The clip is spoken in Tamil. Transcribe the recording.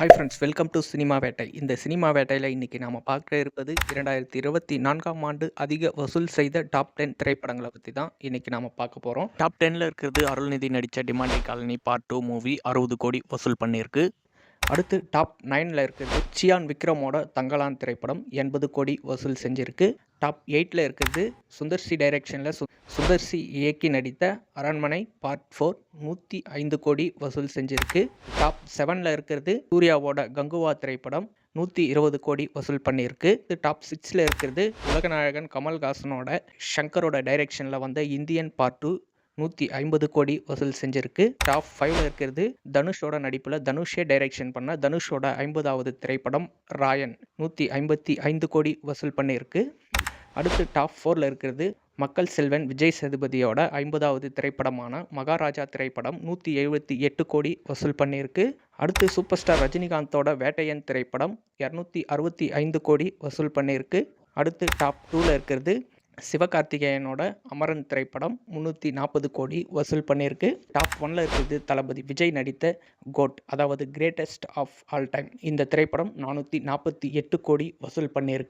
Hi friends welcome to cinema வேட்டை இந்த சினிமா வேட்டையில் இன்றைக்கி நாம் பார்க்க இருப்பது இரண்டாயிரத்தி இருபத்தி நான்காம் ஆண்டு அதிக வசூல் செய்த டாப் டென் திரைப்படங்களை பற்றி தான் இன்றைக்கி நாம் பார்க்க போகிறோம் டாப் டெனில் இருக்கிறது அருள்நிதி நடித்த Demonte Colony part two movie அறுபது கோடி வசூல் பண்ணியிருக்கு. அடுத்து டாப் நைனில் இருக்கிறது சியான் விக்ரமோட தங்கலான் திரைப்படம் எண்பது கோடி வசூல் செஞ்சிருக்கு. டாப் எயிட்டில் இருக்கிறது சுந்தர்சி டைரக்ஷனில் சு சுந்தர்சி இயக்கி நடித்த அரண்மனை பார்ட் ஃபோர் நூற்றி ஐந்து கோடி வசூல் செஞ்சிருக்கு. டாப் செவனில் இருக்கிறது சூர்யாவோட கங்குவா திரைப்படம் நூற்றி இருபது கோடி வசூல் பண்ணியிருக்கு. டாப் சிக்ஸில் இருக்கிறது உலகநாயகன் கமல்ஹாசனோட ஷங்கரோட டைரக்ஷனில் வந்த இந்தியன் பார்ட் டூ நூற்றி ஐம்பது கோடி வசூல் செஞ்சிருக்கு. டாப் ஃபைவ்ல இருக்கிறது தனுஷோட நடிப்பில் தனுஷே டைரக்ஷன் பண்ண தனுஷோட ஐம்பதாவது திரைப்படம் ராயன் நூற்றி ஐம்பத்தி ஐந்து கோடி வசூல் பண்ணியிருக்கு. அடுத்து டாப் ஃபோரில் இருக்கிறது மக்கள் செல்வன் விஜய் சேதுபதியோட ஐம்பதாவது திரைப்படமான மகாராஜா திரைப்படம் நூற்றி எழுபத்தி எட்டு கோடி வசூல் பண்ணியிருக்கு. அடுத்து சூப்பர் ஸ்டார் ரஜினிகாந்தோட வேட்டையன் திரைப்படம் இரநூத்தி அறுபத்தி ஐந்து கோடி வசூல் பண்ணியிருக்கு. அடுத்து டாப் டூவில் இருக்கிறது சிவகார்த்திகேயனோட அமரன் திரைப்படம் முந்நூற்றி நாற்பது கோடி வசூல் பண்ணியிருக்கு. டாப் ஒன்ல இருக்கிறது தளபதி விஜய் நடித்த கோட் அதாவது கிரேட்டஸ்ட் ஆஃப் ஆல் டைம். இந்த திரைப்படம் நானூற்றி நாற்பத்தி எட்டு கோடி வசூல் பண்ணியிருக்கு.